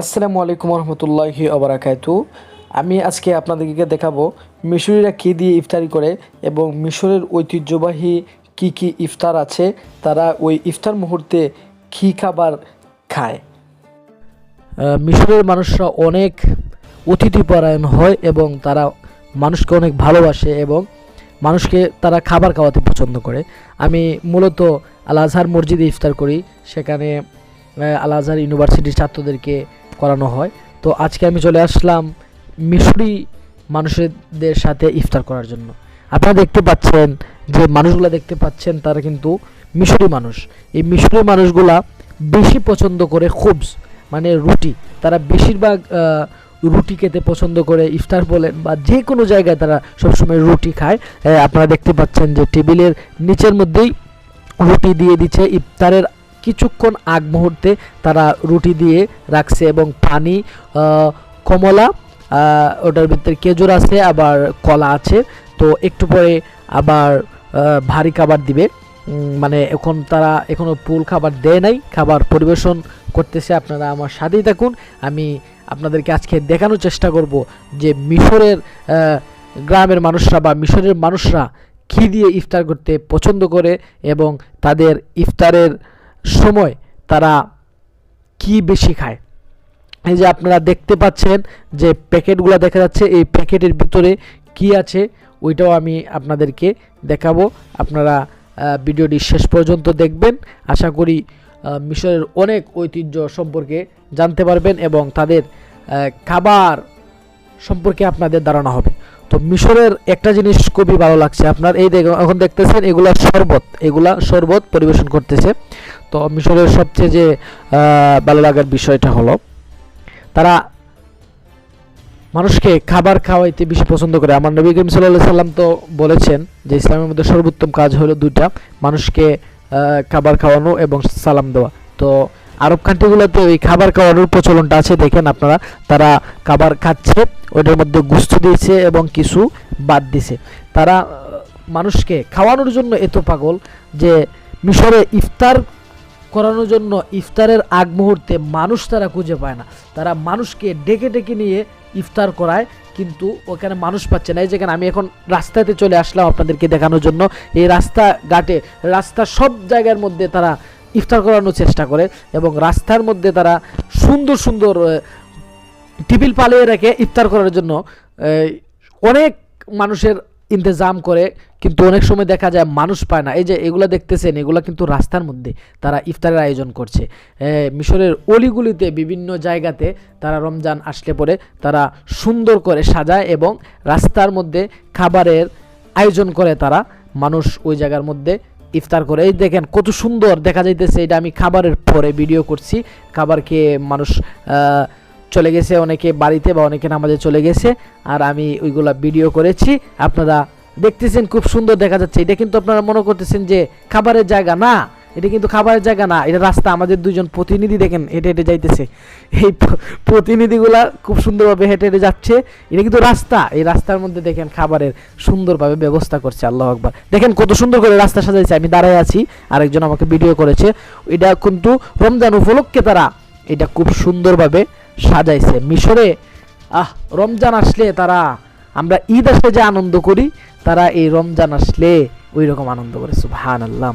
আসসালামু আলাইকুম রহমতুল্লাহি আবরাকাতু আমি আজকে আপনাদেরকে দেখাবো মিশরিরা কী দিয়ে ইফতারি করে এবং মিশরের ঐতিহ্যবাহী কি কি ইফতার আছে, তারা ওই ইফতার মুহূর্তে কী খাবার খায়। মিশরের মানুষরা অনেক অতিথিপরায়ণ হয় এবং তারা মানুষকে অনেক ভালোবাসে এবং মানুষকে তারা খাবার খাওয়াতে পছন্দ করে। আমি মূলত আল আজহার মসজিদে ইফতার করি, সেখানে আল আজহার ইউনিভার্সিটির ছাত্রদেরকে করানো হয়। তো আজকে আমি চলে আসলাম মিশরি মানুষদের সাথে ইফতার করার জন্য। আপনারা দেখতে পাচ্ছেন যে মানুষগুলো দেখতে পাচ্ছেন তারা কিন্তু মিশরি মানুষ। এই মিশরি মানুষগুলা বেশি পছন্দ করে খুবস মানে রুটি। তারা বেশিরভাগ রুটি খেতে পছন্দ করে ইফতার বলেন বা যে কোনো জায়গায় তারা সবসময় রুটি খায়। আপনারা দেখতে পাচ্ছেন যে টেবিলের নিচের মধ্যেই রুটি দিয়ে দিচ্ছে ইফতারের কিছুক্ষণ আগ মুহূর্তে তারা রুটি দিয়ে রাখছে এবং পানি কমলা ওটার ভিতরে কেজুর আছে, আবার কলা আছে। তো একটু পরে আবার ভারী খাবার দিবে। মানে এখন তারা এখনও ফুল খাবার দেয় নাই, খাবার পরিবেশন করতেছে আপনারা আমার সাথেই থাকুন। আমি আপনাদেরকে আজকে দেখানোর চেষ্টা করব যে মিশরের গ্রামের মানুষরা বা মিশরের মানুষরা কী দিয়ে ইফতার করতে পছন্দ করে এবং তাদের ইফতারের সময় তারা কি বেশি খায়? এই যে আপনারা দেখতে পাচ্ছেন যে প্যাকেটগুলো দেখা যাচ্ছে, এই প্যাকেটের ভিতরে কি আছে ওইটাও আমি আপনাদেরকে দেখাবো। আপনারা ভিডিওটি শেষ পর্যন্ত দেখবেন। আশা করি মিশরের অনেক ঐতিহ্য সম্পর্কে জানতে পারবেন এবং তাদের খাবার সম্পর্কে আপনাদের ধারণা হবে। তো মিশরের একটা জিনিস খুবই ভালো লাগছে। আপনার এই দেখ- এখন দেখতেছেন এগুলা শরবত এগুলা শরবত পরিবেশন করতেছে। তো মিশরের সবচেয়ে যে ভালো লাগার বিষয়টা হলো, তারা মানুষকে খাবার খাওয়াইতে বেশি পছন্দ করে। আমার নবী করিম সাল্লাহ সাল্লাম তো বলেছেন যে ইসলামের মধ্যে সর্বোত্তম কাজ হলো দুইটা, মানুষকে খাবার খাওয়ানো এবং সালাম দেওয়া। তো আরব কান্ট্রিগুলোতে ওই খাবার খাওয়ানোর প্রচলনটা আছে, দেখেন আপনারা। তারা খাবার খাচ্ছে ওইটার মধ্যে গুস্ত দিয়েছে এবং কিছু বাদ দিছে তারা মানুষকে খাওয়ানোর জন্য এত পাগল যে মিশরে ইফতার করানোর জন্য ইফতারের আগ মুহূর্তে মানুষ তারা খুঁজে পায় না। তারা মানুষকে ডেকে ডেকে নিয়ে ইফতার করায়, কিন্তু ওখানে মানুষ পাচ্ছে না। এই যেখানে আমি এখন রাস্তাতে চলে আসলাম আপনাদেরকে দেখানোর জন্য। এই রাস্তা ঘাটে রাস্তা সব জায়গার মধ্যে তারা ইফতার করানোর চেষ্টা করে এবং রাস্তার মধ্যে তারা সুন্দর সুন্দর আহ, পালিয়ে রেখে ইফতার করার জন্য অনেক মানুষের ইন্তজাম করে কিন্তু অনেক সময় দেখা যায় মানুষ পায় না। এই যে এগুলো দেখতেছেন এগুলো কিন্তু রাস্তার মধ্যে তারা ইফতারের আয়োজন করছে। মিশরের অলিগুলিতে বিভিন্ন জায়গাতে তারা রমজান আসলে পরে তারা সুন্দর করে সাজায় এবং রাস্তার মধ্যে খাবারের আয়োজন করে তারা। মানুষ ওই জায়গার মধ্যে ইফতার করে। এই দেখেন কত সুন্দর দেখা যাইতেছে, এটা আমি খাবারের পরে ভিডিও করছি। খাবার খেয়ে মানুষ চলে গেছে, অনেকে বাড়িতে বা অনেকে নামাজে চলে গেছে, আর আমি ওইগুলা ভিডিও করেছি। আপনারা দেখতেছেন খুব সুন্দর দেখা যাচ্ছে। এটা কিন্তু আপনারা মনে করতেছেন যে খাবারের জায়গা না। এটা কিন্তু খাবারের জায়গা না, এটা রাস্তা। আমাদের দুজন প্রতিনিধি দেখেন, হেঁটে হেঁটে যাইতেছে। এই প্রতিনিধিগুলা খুব সুন্দরভাবে হেঁটে হেঁটে যাচ্ছে। এটা কিন্তু রাস্তা। এই রাস্তার মধ্যে দেখেন খাবারের সুন্দরভাবে ব্যবস্থা করছে আল্লাহ আকবার। দেখেন কত সুন্দর করে রাস্তা সাজাইছে। আমি দাঁড়ায় আছি, আরেকজন আমাকে ভিডিও করেছে। এটা কিন্তু রমজান উপলক্ষে তারা এটা খুব সুন্দরভাবে সাজাইছে। মিশরে, আহ, রমজান আসলে তারা, আমরা ঈদ আসলে যে আনন্দ করি, তারা এই রমজান আসলে ওই রকম আনন্দ করে। সুবহান আল্লাহ